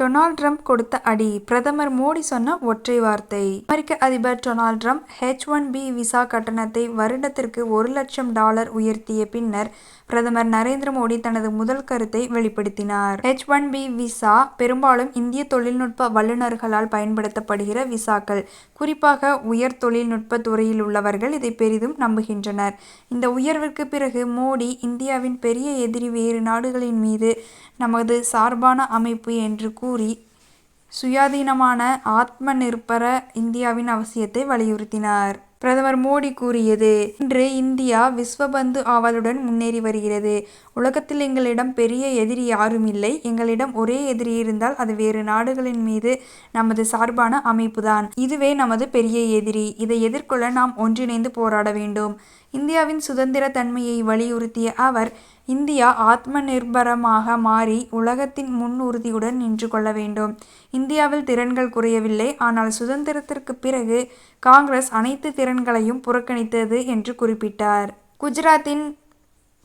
Donald Trump கொடுத்த அடி. பிரதமர் மோடி சொன்ன ஒற்றை வார்த்தை. அமெரிக்க அதிபர் Donald Trump H one B visa கட்டணத்தை வருடத்திற்கு ஒரு லட்சம் டாலர் உயர்த்திய பின்னர் பிரதமர் நரேந்திர மோடி தனது முதல் கருத்தை வெளிப்படுத்தினார். ஹெச் ஒன் பி விசா பெரும்பாலும் இந்திய தொழில்நுட்ப வல்லுநர்களால் பயன்படுத்தப்படுகிற விசாக்கள். குறிப்பாக உயர் தொழில்நுட்ப துறையில் உள்ளவர்கள் இதை பெரிதும் நம்புகின்றனர். இந்த உயர்விற்கு பிறகு மோடி இந்தியாவின் பெரிய எதிரி வேறு நாடுகளின் மீது நமது சார்பான அமைப்பு என்று கூறி சுயாதீனமான ஆத்ம நிர்பர இந்தியாவின் அவசியத்தை வலியுறுத்தினார். பிரதமர் மோடி கூறியது இன்று இந்தியா விஸ்வபந்து ஆவலுடன் முன்னேறி வருகிறது. உலகத்தில் எங்களிடம் பெரிய எதிரி யாரும் இல்லை. எங்களிடம் ஒரே எதிரி இருந்தால் அது வேறு நாடுகளின் மீது நமது சார்பான அமைப்புதான். இதுவே நமது பெரிய எதிரி. இதை எதிர்கொள்ள நாம் ஒன்றிணைந்து போராட வேண்டும். இந்தியாவின் சுதந்திர தன்மையை வலியுறுத்திய அவர் இந்தியா ஆத்ம நிர்பரமாக மாறி உலகத்தின் முன் உறுதியுடன் நின்று கொள்ள வேண்டும். இந்தியாவில் திறன்கள் குறையவில்லை. ஆனால் சுதந்திரத்திற்கு பிறகு காங்கிரஸ் அனைத்து திறன்களையும் புறக்கணித்தது என்று குறிப்பிட்டார். குஜராத்தின்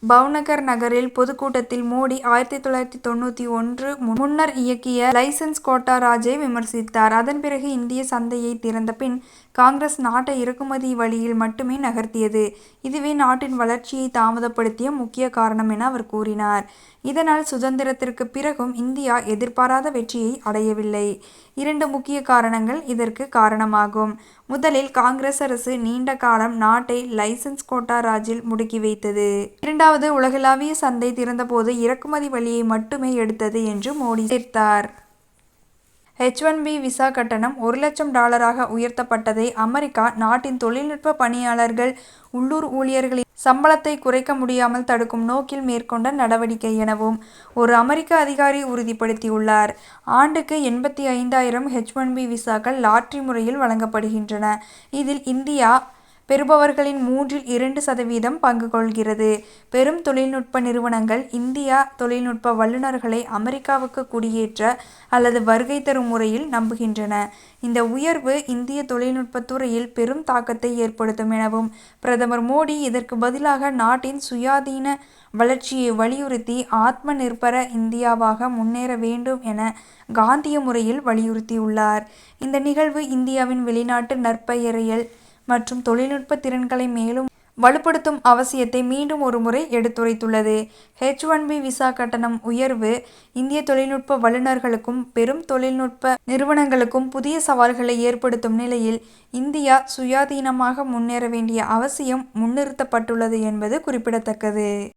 பவ்நகர் நகரில் பொதுக்கூட்டத்தில் மோடி ஆயிரத்தி தொள்ளாயிரத்தி தொண்ணூற்றி ஒன்று முன்னர் இயக்கிய லைசன்ஸ் கோட்டா ராஜை விமர்சித்தார். அதன் பிறகு இந்திய சந்தையை திறந்த பின் காங்கிரஸ் நாட்டை இறக்குமதி வழியில் மட்டுமே நகர்த்தியது. இதுவே நாட்டின் வளர்ச்சியை தாமதப்படுத்திய முக்கிய காரணம் என அவர் கூறினார். இதனால் சுதந்திரத்திற்கு பிறகும் இந்தியா எதிர்பாராத வெற்றியை அடையவில்லை. இரண்டு முக்கிய காரணங்கள் இதற்கு காரணமாகும். முதலில் காங்கிரஸ் அரசு நீண்ட காலம் நாட்டை லைசன்ஸ் கோட்டா ராஜில் முடுக்கி வைத்தது. இரண்டாவது உலகளாவிய சந்தை திறந்தபோது இறக்குமதி வழியை மட்டுமே எடுத்தது என்று மோடி சேர்த்தார். ஹெச் ஒன் பி விசா கட்டணம் ஒரு லட்சம் டாலராக உயர்த்தப்பட்டதை அமெரிக்கா நாட்டின் தொழில்நுட்ப பணியாளர்கள் உள்ளூர் ஊழியர்களின் சம்பளத்தை குறைக்க முடியாமல் தடுக்கும் நோக்கில் மேற்கொண்ட நடவடிக்கை எனவும் ஒரு அமெரிக்க அதிகாரி உறுதிப்படுத்தியுள்ளார். ஆண்டுக்கு எண்பத்தி ஐந்தாயிரம் ஹெச் ஒன் பி விசாக்கள் லாட்ரி முறையில் வழங்கப்படுகின்றன. இதில் இந்தியா பெறுபவர்களின் மூன்றில் இரண்டு சதவீதம் பங்கு கொள்கிறது. பெரும் தொழில்நுட்ப நிறுவனங்கள் இந்தியா தொழில்நுட்ப வல்லுநர்களை அமெரிக்காவுக்கு குடியேற்ற அல்லது வருகை தரும் முறையில் நம்புகின்றன. இந்த உயர்வு இந்திய தொழில்நுட்பத்துறையில் பெரும் தாக்கத்தை ஏற்படுத்தும் எனவும் பிரதமர் மோடி இதற்கு பதிலாக நாட்டின் சுயாதீன வளர்ச்சியை வலியுறுத்தி ஆத்ம நிர்பர இந்தியாவாக முன்னேற வேண்டும் என காந்திய முறையில் வலியுறுத்தியுள்ளார். இந்த நிகழ்வு இந்தியாவின் வெளிநாட்டு நற்பெயரியல் மற்றும் தொழில்நுட்ப திறன்களை மேலும் வலுப்படுத்தும் அவசியத்தை மீண்டும் ஒருமுறை எடுத்துரைத்துள்ளது. ஹெச் ஒன் பி விசா கட்டணம் உயர்வு இந்திய தொழில்நுட்ப வல்லுநர்களுக்கும் பெரும் தொழில்நுட்ப நிறுவனங்களுக்கும் புதிய சவால்களை ஏற்படுத்தும் நிலையில் இந்தியா சுயாதீனமாக முன்னேற வேண்டிய அவசியம் முன்னிறுத்தப்பட்டுள்ளது என்பது குறிப்பிடத்தக்கது.